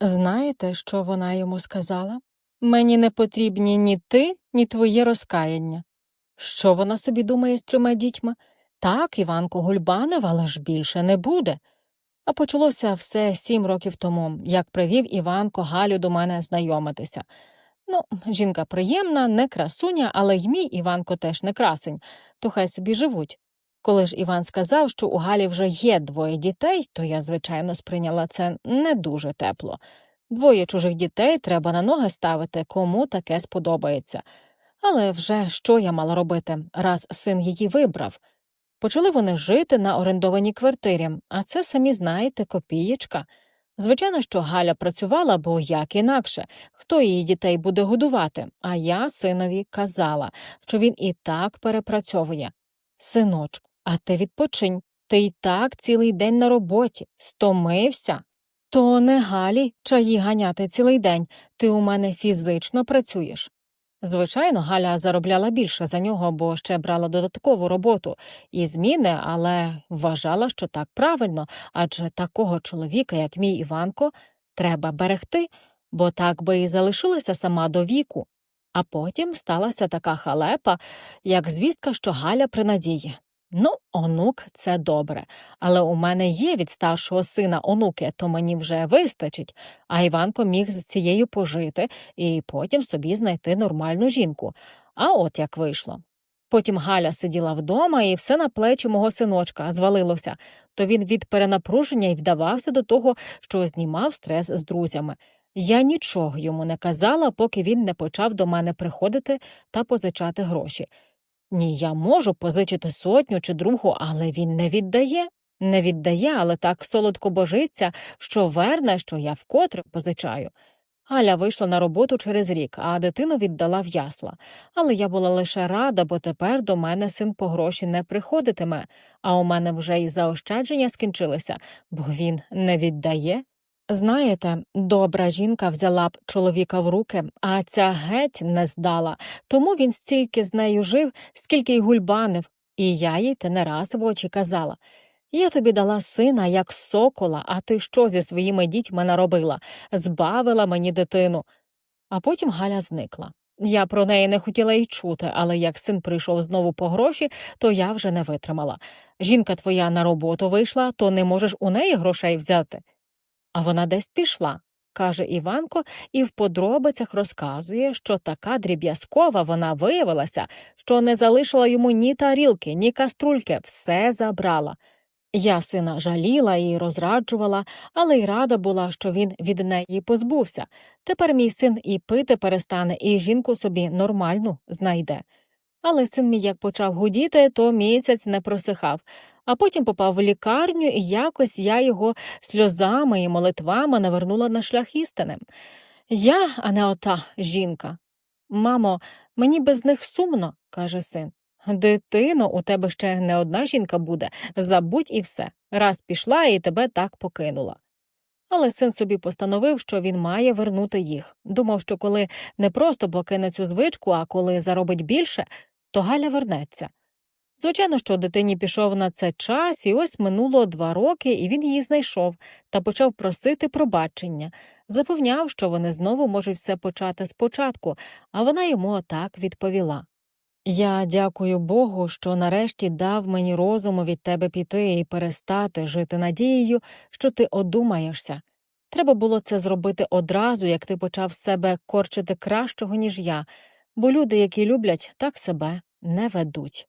Знаєте, що вона йому сказала? Мені не потрібні ні ти, ні твоє розкаяння. Що вона собі думає з трьома дітьми? Так, Іванко Гульбанов, але ж більше не буде. А почалося все сім років тому, як привів Іванко Галю до мене знайомитися. Ну, жінка приємна, не красуня, але й мій Іванко теж не красень, то хай собі живуть. Коли ж Іван сказав, що у Галі вже є двоє дітей, то я, звичайно, сприйняла це не дуже тепло. Двоє чужих дітей треба на ноги ставити, кому таке сподобається. Але вже що я мала робити, раз син її вибрав? Почали вони жити на орендованій квартирі, а це, самі знаєте, копієчка. Звичайно, що Галя працювала, бо як інакше, хто її дітей буде годувати, а я синові казала, що він і так перепрацьовує. Синочку, а ти відпочинь, ти й так цілий день на роботі, стомився. То не Галі чаї ганяти цілий день, ти у мене фізично працюєш. Звичайно, Галя заробляла більше за нього, бо ще брала додаткову роботу і зміни, але вважала, що так правильно, адже такого чоловіка, як мій Іванко, треба берегти, бо так би і залишилася сама до віку. А потім сталася така халепа, як звістка, що Галя при надії. Ну, онук це добре, але у мене є від старшого сина онуки, то мені вже вистачить, а Іванко міг з цією пожити і потім собі знайти нормальну жінку. А от як вийшло. Потім Галя сиділа вдома, і все на плечі мого синочка звалилося, то він від перенапруження й вдавався до того, що знімав стрес з друзями. Я нічого йому не казала, поки він не почав до мене приходити та позичати гроші. Ні, я можу позичити сотню чи другу, але він не віддає. Не віддає, але так солодко божиться, що верне, що я вкотре позичаю. Галя вийшла на роботу через рік, а дитину віддала в ясла. Але я була лише рада, бо тепер до мене син по гроші не приходитиме, а у мене вже і заощадження скінчилися, бо він не віддає. Знаєте, добра жінка взяла б чоловіка в руки, а ця геть не здала, тому він стільки з нею жив, скільки й гульбанив, і я їй те не раз в очі казала. Я тобі дала сина, як сокола, а ти що зі своїми дітьми наробила? Збавила мені дитину. А потім Галя зникла. Я про неї не хотіла й чути, але як син прийшов знову по гроші, то я вже не витримала. Жінка твоя на роботу вийшла, то не можеш у неї грошей взяти. А вона десь пішла, каже Іванко, і в подробицях розказує, що така дріб'язкова вона виявилася, що не залишила йому ні тарілки, ні каструльки, все забрала. Я сина жаліла і розраджувала, але й рада була, що він від неї позбувся. Тепер мій син і пити перестане, і жінку собі нормальну знайде. Але син мій як почав гудіти, то місяць не просихав, а потім попав в лікарню, і якось я його сльозами і молитвами навернула на шлях істини. Я, а не ота жінка. Мамо, мені без них сумно, каже син. Дитино, у тебе ще не одна жінка буде, забудь і все. Раз пішла і тебе так покинула. Але син собі постановив, що він має вернути їх. Думав, що коли не просто покине цю звичку, а коли заробить більше, то Галя вернеться. Звичайно, що дитині пішов на це час, і ось минуло два роки, і він її знайшов та почав просити пробачення, запевняв, що вони знову можуть все почати спочатку, а вона йому отак відповіла. Я дякую Богу, що нарешті дав мені розуму від тебе піти і перестати жити надією, що ти одумаєшся. Треба було це зробити одразу, як ти почав себе корчити кращого, ніж я, бо люди, які люблять, так себе не ведуть.